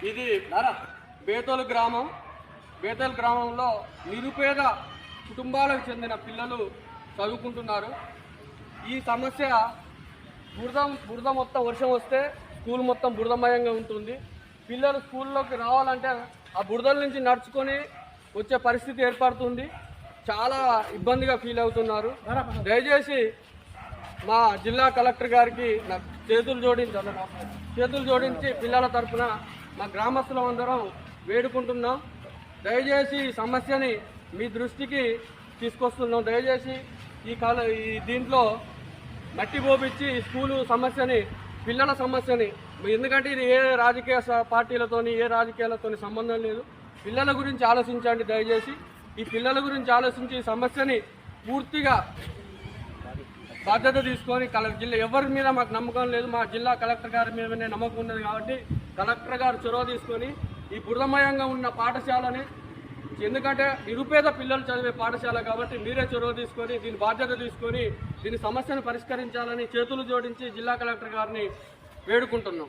ఇది బేతోలు గ్రామం. బేతోలు గ్రామంలో నిరుపేద కుటుంబాలకు చెందిన పిల్లలు చదువుకుంటున్నారు. ఈ సమస్య బురద బురద మొత్తం వర్షం వస్తే స్కూల్ మొత్తం బురదమయంగా ఉంటుంది. పిల్లలు స్కూల్లోకి రావాలంటే ఆ బురదల నుంచి నడుచుకొని వచ్చే పరిస్థితి ఏర్పడుతుంది. చాలా ఇబ్బందిగా ఫీల్ అవుతున్నారు. దయచేసి మా జిల్లా కలెక్టర్ గారికి నా చేతులు జోడించి చేతులు జోడించి పిల్లల తరఫున మా గ్రామస్తులం అందరం వేడుకుంటున్నాం. దయచేసి ఈ సమస్యని మీ దృష్టికి తీసుకొస్తున్నాం. దయచేసి ఈ కాల ఈ దీంట్లో మట్టి పోపించి స్కూలు సమస్యని పిల్లల సమస్యని ఎందుకంటే ఇది ఏ రాజకీయ పార్టీలతోని ఏ రాజకీయాలతోని సంబంధం లేదు. పిల్లల గురించి ఆలోచించండి దయచేసి. ఈ పిల్లల గురించి ఆలోచించి ఈ సమస్యని పూర్తిగా బాధ్యత తీసుకొని కలెక్టర్ జిల్లా ఎవరి మీద మాకు నమ్మకం లేదు మా జిల్లా కలెక్టర్ గారి మీదనే నమ్మకం ఉన్నది కాబట్టి కలెక్టర్ గారు చొరవ తీసుకొని ఈ బురదమయంగా ఉన్న పాఠశాలని ఎందుకంటే నిరుపేద పిల్లలు చదివే పాఠశాల కాబట్టి మీరే చొరవ తీసుకొని దీని బాధ్యత తీసుకొని దీని సమస్యను పరిష్కరించాలని చేతులు జోడించి జిల్లా కలెక్టర్ గారిని వేడుకుంటున్నాం.